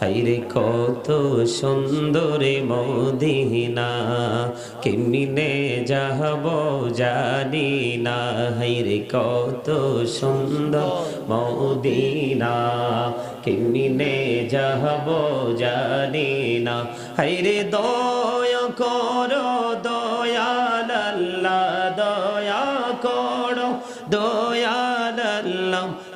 হাইরে কত সুন্দর মদিনা কেমনে যাহব জানি না। হাইরে কত সুন্দর মদিনা কেমনে যাহব জানি না। হাইরে দয়া কর দয়াল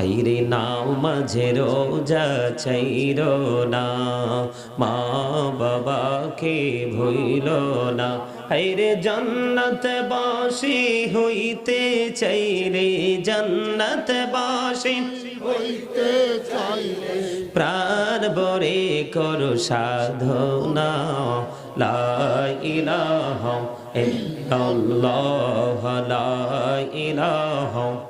হাইরে নাও মাঝে রোজা চাইর না। মা বাবাকে ভইল না। হাইরে জন্নত বাসি হইতে চাইরে জন্নত বাসি হইতে চাইলে প্রাণ বরে করো সাধনা। লা ইলাহা ইল্লাল্লাহ লা ইলাহা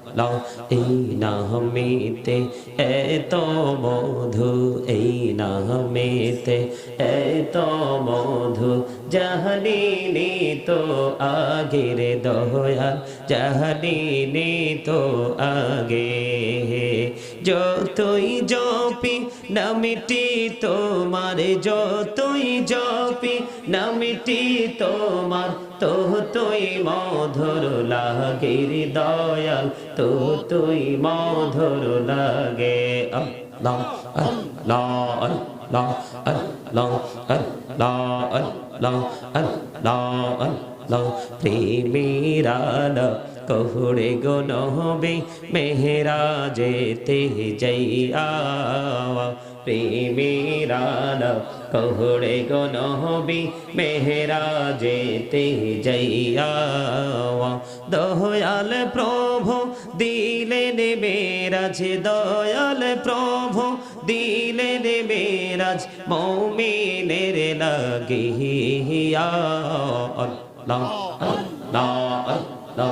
আল্লাহ এই নামেতে এত মধু এই নামেতে এত মধু জাহানিনি তো আগের দয়াল জাহানিনি তো আগে যতই জপি নামিটি তোমার, যতই জপি নামিটি তোমার তো তুই মধুর লাগে দয়াল তো তুই মধুর লাগে। আল্লাহ আল্লাহ আল্লাহ আল্লাহ প্রেমীরালা কহুড়ে গো নহবে মেহরা যেতে যাইয়া প্রেমীরালা কহুড়ে গো নহবি মেহরা যেতে যাইয়া দয়াল প্রভু দিলেন মেরাজ, দয়াল প্রভু দিলেন মেরাজ, মৌমিনের লাগিয়া, আল্লাহ আল্লাহ আল্লাহ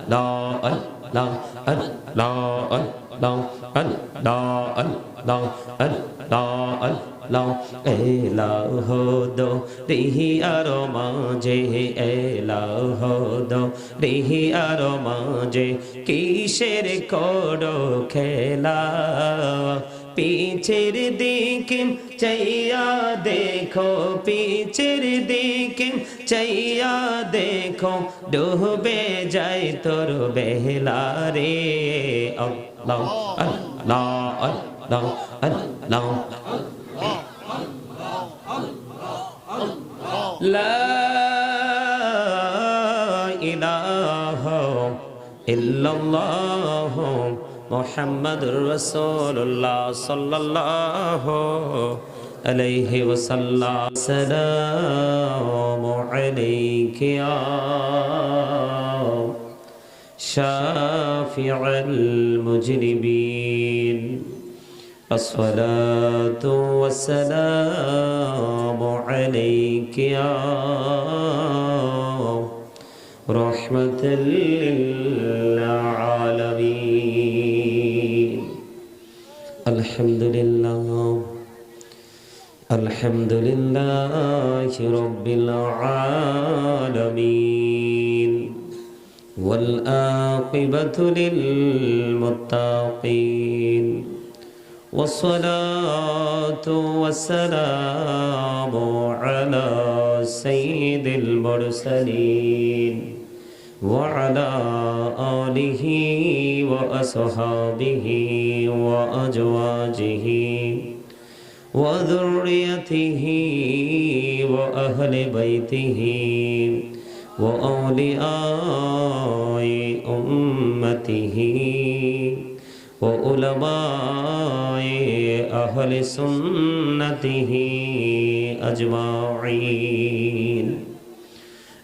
আল্লাহ আল্লাহ আল্লাহ আল্লাহ আল্লাহ আল্লাহ আল্লাহ আল্লাহ এলাহ দো রিহি আর মাঝে এলাহ দো রিহি আর মাঝে কিসের করো খেলা পিছের দিকে চাইয়া দেখো পিছের দিকে চাইয়া দেখো ডুবে যাই তোর বেহলা রে আল্লাহ ইল্লাল্লাহ محمد رسول الله صلى الله عليه وسلم. السلام عليك يا شافع المجرمين الصلاة والسلام عليك يا رحمة للعالمين. الحمد لله. الحمد لله رب العالمين. والآقبة للمتقين. والصلاة والسلام على سيد المرسلين. وعلى آله وأصحابه وأزواجه وذريته وأهل بيته وأولياء أمته وعلماء أهل سنته أجمعين.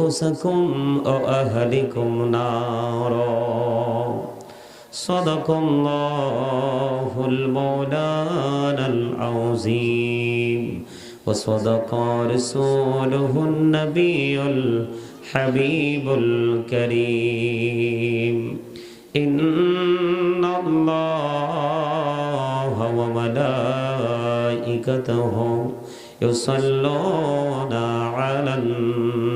أنفسكم وأهلكم نارا. صدق الله المولانا العظيم. وصدق رسوله النبي الحبيب الكريم. إن الله وملائكته يصلون على النبي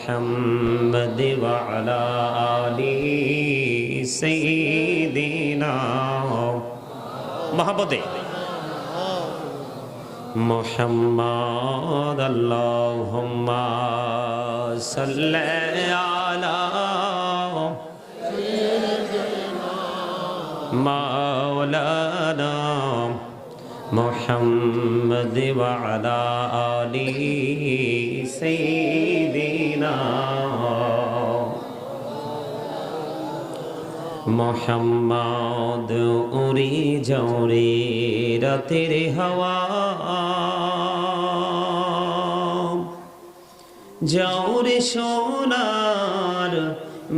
محمد وعلى آل سيدنا محمد. محمد اللهم صل على مولانا محمد وعلى آل سيدنا মোহাম্মদ উড়ি জৌরে রাতের হাওয়া জৌরে সোনার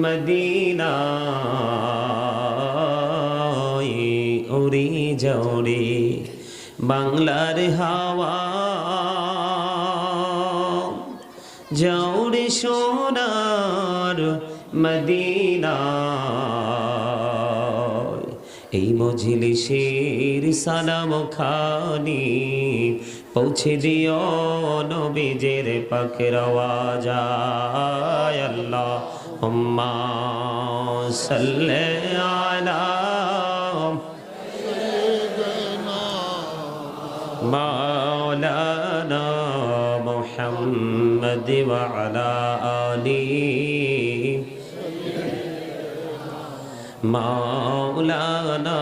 মদিনা উড়ি জৌরে বাংলার হাওয়া। জৌরে সোনার মদিনা। এই মজলিসের সালাম খানি পৌঁছে দিও নবীজের পাখের আওয়াজায় আল্লাহ হুম্মা সাল্লে مولانا محمد وعلى آله মাওলানা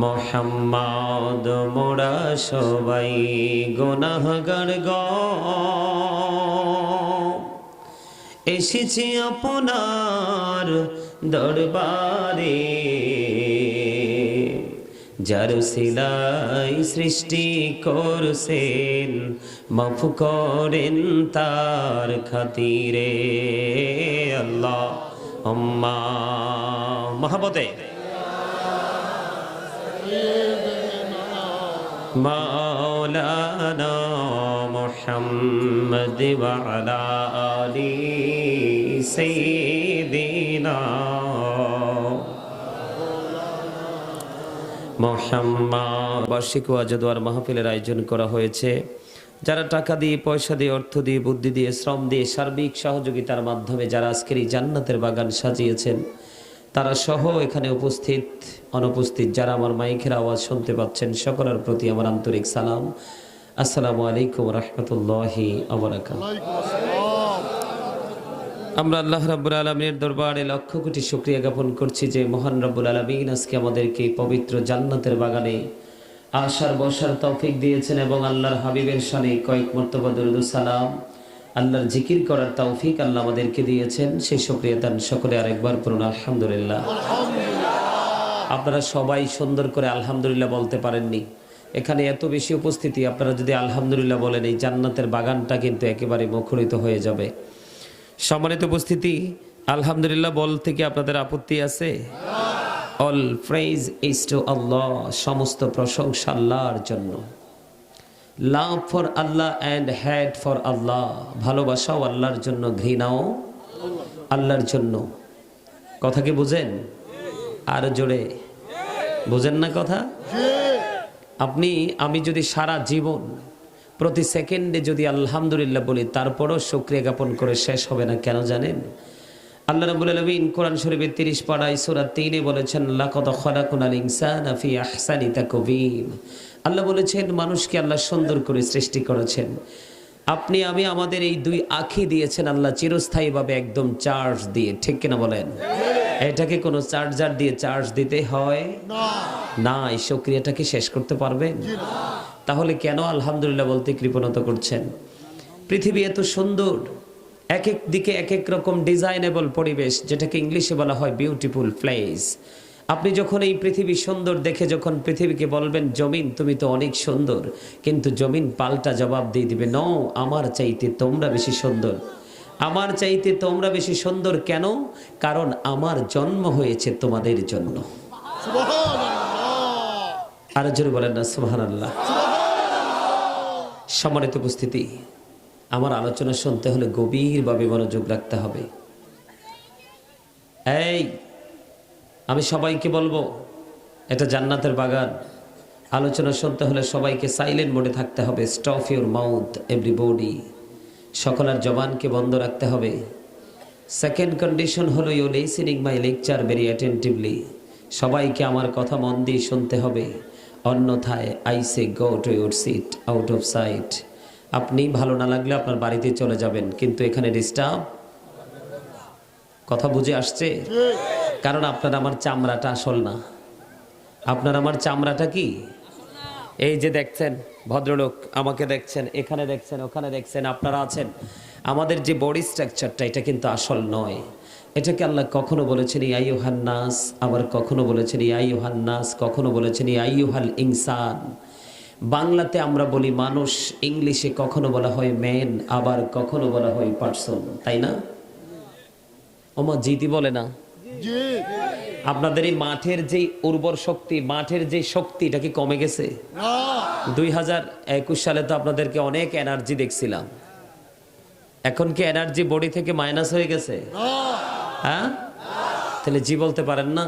মোহাম্মদ মোরা সবাই গুনাহগার গ এসেছি আপনার দরবারে যার সিলাই সৃষ্টি করছেন, মাফ করেন তার খাতিরে আল্লাহ। আম্মা মহাবতে মাওলানা মুহাম্মদ ওয়ালা আলি সাইয়্যিদিনা বার্ষিক ওয়াজদোয়ার মাহফিলের আয়োজন করা হয়েছে। যারা টাকা দিয়ে, পয়সা দিয়ে, অর্থ দিয়ে, বুদ্ধি দিয়ে, শ্রম দিয়ে সার্বিক সহযোগিতার মাধ্যমে যারা আজকের এই জান্নাতের বাগান সাজিয়েছেন, তারা সহ এখানে উপস্থিত, অনুপস্থিত যারা আমার মাইকের আওয়াজ শুনতে পাচ্ছেন, সকলের প্রতি আমার আন্তরিক সালাম। আসসালামু আলাইকুম রহমতুল্লাহি আবরাকাত আমরা আল্লাহ রাব্বুল আলমীর দরবারে লক্ষ কোটি শুক্রিয়া জ্ঞাপন করছি যে মহান রব্বুল আলমিন আজকে আমাদেরকে পবিত্র জান্নাতের বাগানে আসার, বসার তৌফিক দিয়েছেন এবং আল্লাহর হাবিবের সানে কয়েক মর্তবা দরুদ সালাম, আল্লাহর জিকির করার তৌফিক আল্লাহ আমাদেরকে দিয়েছেন। সেই শুক্রিয়া দান সকলে আরেকবার পড়ুন আলহামদুলিল্লাহ। আপনারা সবাই সুন্দর করে আলহামদুলিল্লাহ বলতে পারেননি। এখানে এত বেশি উপস্থিতি, আপনারা যদি আলহামদুলিল্লাহ বলেন, এই জান্নাতের বাগানটা কিন্তু একেবারে মুখরিত হয়ে যাবে। সম্মানিত উপস্থিতি আলহামদুলিল্লাহ বল থেকে আপনাদের আপত্তি আছে? All praise is to Allah সমস্ত প্রশংসা আল্লাহর জন্য। Love for Allah and hate for Allah ভালোবাসাও আল্লাহর জন্য ঘৃণাও আল্লাহর জন্য। কথা কি বুঝেন? আর জোরে। বুঝেন না কথা? আপনি আমি যদি সারা জীবন প্রতি সেকেন্ডে যদি আলহামদুলিল্লাহ বলি তারপরও শুক্রিয়া জ্ঞাপন করে শেষ হবে না কেন জানেন? আল্লাহ রাব্বুল আলামিন কোরআন শরীফের 30 পাড়ায় সূরা 3 এ বলেছেন লাকাদ খালাকুনাল ইনসানা ফি আহসানি তাকবীম আল্লাহ বলেছেন মানুষকে আল্লাহ সুন্দর করে সৃষ্টি করেছেন। আপনি আমি আমাদের এই দুই আখি দিয়েছেন আল্লাহ চিরস্থায়ীভাবে একদম চার্জ দিয়ে। ঠিক কিনা বলেন? এটাকে কোনো চার্জার দিয়ে চার্জ দিতে হয়? না। এই সক্রিয়াটাকে শেষ করতে পারবেন? তাহলে কেন আলহামদুলিল্লাহ বলতে কৃপণতা করছেন? পৃথিবী এত সুন্দর এক এক দিকে এক এক রকম ডিজাইনেবল পরিবেশ যেটাকে ইংলিশে বলা হয় বিউটিফুল প্লেস আপনি যখন এই পৃথিবী সুন্দর দেখে যখন পৃথিবীকে বলবেন জমিন তুমি তো অনেক সুন্দর। কিন্তু জমিন পাল্টা জবাব দিয়ে দিবে ন আমার চাইতে তোমরা বেশি সুন্দর। আমার চাইতে তোমরা বেশি সুন্দর কেন? কারণ আমার জন্ম হয়েছে তোমাদের জন্য। আর জোরে বলেন না সুহান আল্লাহ সম্মানিত উপস্থিতি, আমার আলোচনা শুনতে হলে গভীরভাবে মনোযোগ রাখতে হবে। এই, আমি সবাইকে বলব, এটা জান্নাতের বাগান। আলোচনা শুনতে হলে সবাইকে সাইলেন্ট মোডে থাকতে হবে স্টফ ইউর মাউথ এভরিবডি সকলের জবানকে বন্ধ রাখতে হবে। সেকেন্ড কন্ডিশন হলো you listening my lecture very attentively সবাইকে আমার কথা মন দিয়ে শুনতে হবে। অন্যথায় I say go to your seat out of sight আপনি ভালো না লাগলে আপনার বাড়িতে চলে যাবেন কিন্তু এখানে ডিস্টার্ব কথা বুঝে আসছে? কারণ আপনার আমার চামড়াটা আসল না। আপনার আমার চামড়াটা কি? এই যে দেখছেন, ভদ্রলোক আমাকে দেখছেন, এখানে দেখছেন, ওখানে দেখছেন, আপনারা আছেন। আমাদের যে বডি স্ট্রাকচারটা, এটা কিন্তু আসল নয়। এটাকে আল্লাহ কখনো বলেছেন ইয়াইহান নাস আবার কখনো বলেছেন ইয়াইহান নাস কখনো বলেছেন ইয়াইহাল ইনসান বাংলাতে আমরা বলি মানুষ, ইংলিশে কখনো বলা হয় ম্যান আবার কখনো বলা হয় পার্সন তাই না? ওমা জিতি বলে না। আপনাদের এই মাঠের যে উর্বর শক্তি মাঠের যে শক্তি এটা কি কমে গেছে? দুই হাজার একুশ সালে তো আপনাদেরকে অনেক এনার্জি দেখছিলাম। এখন কি এনার্জি বডি থেকে মাইনাস হয়ে গেছে? হ্যাঁ? তাহলে জি বলতে পারেন না।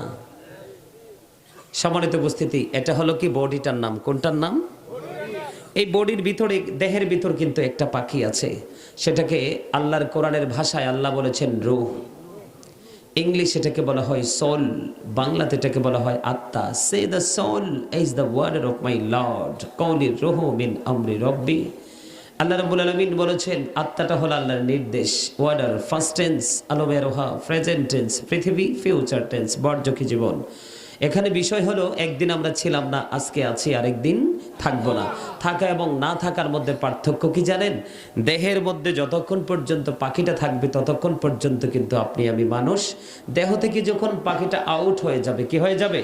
সম্মানিত উপস্থিতি এটা হলো কি বডিটার নাম? কোনটার নাম? এই বডির ভিতরে দেহের ভিতর কিন্তু একটা পাখি আছে। সেটাকে আল্লাহর কোরআনের ভাষায় আল্লাহ বলেছেন রুহ। ইংলিশ এটাকে বলা হয় সোল বাংলাতে এটাকে বলা হয় আত্মা। Say the soul is the order of my lord কৌলির রোহ মিন আমরি রব্বি। আল্লাহ রব্বুল আলমিন বলেছেন, আত্মাটা হল আল্লাহর নির্দেশ। ওয়ার্ডার ফার্স্ট টেন্স আলোবে রোহা প্রেজেন্ট টেন্স পৃথিবী ফিউচার টেন্স বর্জকী জীবন। এখানে বিষয় হলো, একদিন আমরা ছিলাম না, আজকে আছি, আরেকদিন থাকব না। থাকা এবং না থাকার মধ্যে পার্থক্য কি জানেন? দেহের মধ্যে যতক্ষণ পর্যন্ত পাখিটা থাকবে, ততক্ষণ পর্যন্ত কিন্তু আপনি, আমি মানুষ। দেহ থেকে যখন পাখিটা আউট হয়ে যাবে, কি হয়ে যাবে?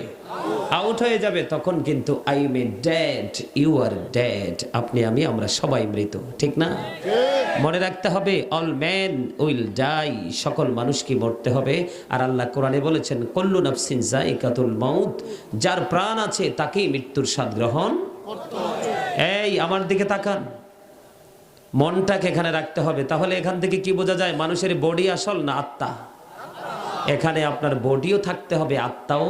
আউট হয়ে যাবে, তখন কিন্তু I may dead you are dead আপনি, আমি, আমরা সবাই মৃত, ঠিক না? মনে রাখতে হবে অল ম্যান উইল ডাই সকল মানুষকে মরতে হবে। আর আল্লাহ কোরআনে বলেছেন, কল্লু নাফসিন জাইকাতুল মাউত, যার প্রাণ আছে তাকেই মৃত্যুর স্বাদ গ্রহণ এই, আমার দিকে তাকান। মনটাকে এখানে রাখতে হবে। তাহলে এখান থেকে কি বোঝা যায়? মানুষের বডি আসল না আত্মা? এখানে আপনার বডিও থাকতে হবে, আত্মাও।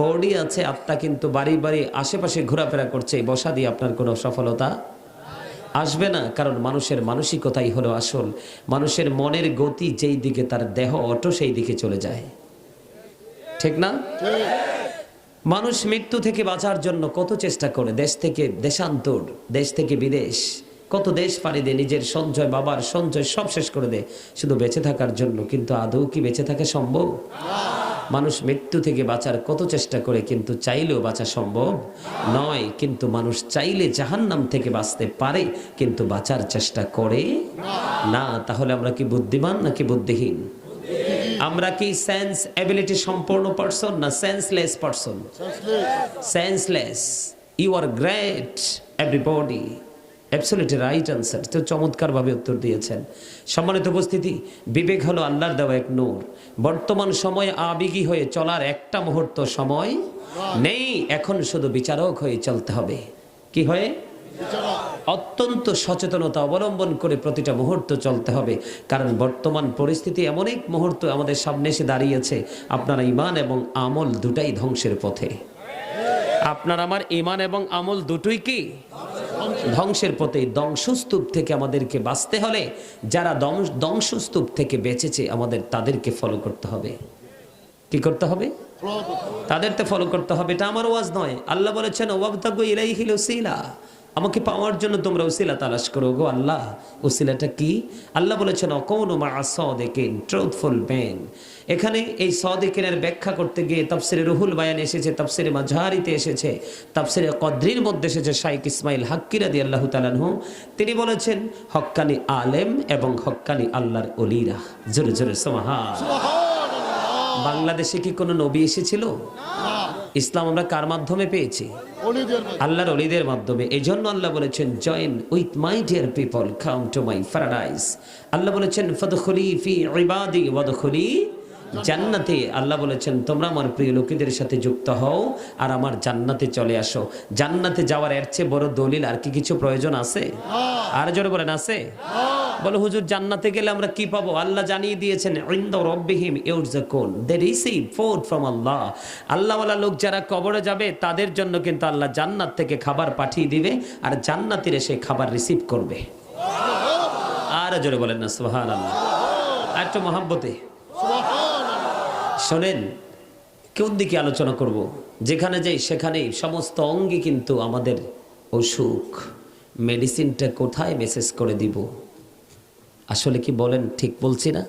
বডি আছে, আত্মা কিন্তু বাড়ি বাড়ি আশেপাশে ঘোরাফেরা করছে বসা দিয়ে আপনার কোনো সফলতা আসবে না। কারণ মানুষের মানসিকতাই হলো আসল। মানুষের মনের গতি যেই দিকে, তার দেহ অটো সেই দিকে চলে যায়। ঠিক না? মানুষ মৃত্যু থেকে বাঁচার জন্য কত চেষ্টা করে, দেশ থেকে দেশান্তর, দেশ থেকে বিদেশ। কত দেশ পাড়ি দেয়, নিজের সঞ্চয়, বাবার সঞ্চয় সব শেষ করে দেয়, শুধু বেঁচে থাকার জন্য। কিন্তু আদৌ কি বেঁচে থাকা সম্ভব? মানুষ মৃত্যু থেকে বাঁচার কত চেষ্টা করে, কিন্তু চাইলেও বাঁচা সম্ভব নয়। কিন্তু মানুষ চাইলে জাহান্নাম থেকে বাঁচতে পারে, কিন্তু বাঁচার চেষ্টা করে না। তাহলে আমরা কি বুদ্ধিমান নাকি বুদ্ধিহীন? আমরা কি সেন্স এবিলিটি সম্পূর্ণ পার্সন না senseless person senseless senseless you are great everybody absolutely right answer তো চমৎকারভাবে উত্তর দিয়েছেন। সম্মানিত উপস্থিতি বিবেক হলো আল্লাহর দেওয়া এক নূর। বর্তমান সময়ে আবেগী হয়ে চলার একটা মুহূর্ত সময় নেই। এখন শুধু বিচারক হয়ে চলতে হবে। কি হয়ে? অত্যন্ত সচেতনতা অবলম্বন করে প্রতিটা মুহূর্ত চলতে হবে। কারণ বর্তমান পরিস্থিতি এমন এক মুহূর্ত আমাদের সামনে এসে দাঁড়িয়েছে। আপনার ইমান এবং আমল দুটাই ধ্বংসের পথে। আপনার আমার ইমান এবং আমল দুটোই কি? ধ্বংসের পথে। ধ্বংসস্তূপ থেকে আমাদেরকে বাঁচতে হলে, যারা ধ্বংস- ধ্বংসস্তূপ থেকে বেঁচেছে, আমাদের তাদেরকে ফলো করতে হবে। কি করতে হবে? তাদেরকে ফলো করতে হবে। এটা আমার ওয়াজ নয়। আল্লাহ বলেছেন, ওয়াবতাগু ইলাইহিল উসিলা আমাকে পাওয়ার জন্য তোমরা উসিলা তালাশ করো গো আল্লাহ। উসিলাটা কি? আল্লাহ বলেছেন, অকৌন মা ট্রুথফুল ম্যান এখানে এই সদেকিনের ব্যাখ্যা করতে গিয়ে তাফসিরে রুহুল বায়ান এসেছে, তাফসিরে মাঝহারিতে এসেছে, তাফসিরে কদ্রির মধ্যে এসেছে শাইক ইসমাইল হাক্কিরা দি আল্লাহ তালানহু তিনি বলেছেন, হক্কানি আলেম এবং হক্কানি আল্লাহর অলিরা জোরে জোরে সোমাহা বাংলাদেশে কি কোনো নবী এসেছিল? ইসলাম আমরা কার মাধ্যমে পেয়েছি? আল্লাহর অলিদের মাধ্যমে। এই জন্য আল্লাহ বলেছেন join with my dear people come to my paradise Allah বলেছেন ফদখলি ফি ইবাদি ওয়াদখলি জান্নাতে আল্লাহ বলেছেন তোমরা আমার প্রিয় লোকেদের সাথে যুক্ত হও আর আমার জান্নাতে চলে আসো। জান্নাতে যাওয়ার এর চেয়ে বড় দলিল আর কি কিছু প্রয়োজন আছে? আর জোরে বলেন আছে? বলে হুজুর জান্নাতে গেলে আমরা কি পাবো? আল্লাহ জানিয়ে দিয়েছেন ইনদ রব্বিহিম ইউরজাকুন they receive food from Allah আল্লাহওয়ালা লোক যারা কবরে যাবে তাদের জন্য কিন্তু আল্লাহ জান্নাত থেকে খাবার পাঠিয়ে দিবে আর জান্নাতিরা সেই খাবার রিসিভ করবে। আর জোরে বলেন না সুবহানাল্লাহ। আর একটু মহাব্বতে। শোনেন কেউ দিকে আলোচনা করব? যেখানে যাই, সেখানেই। সমস্ত অঙ্গে কিন্তু আমাদের অসুখ। মেডিসিনটা কোথায় মেসেজ করে দিব? আসলে কি বলেন, ঠিক বলছি না?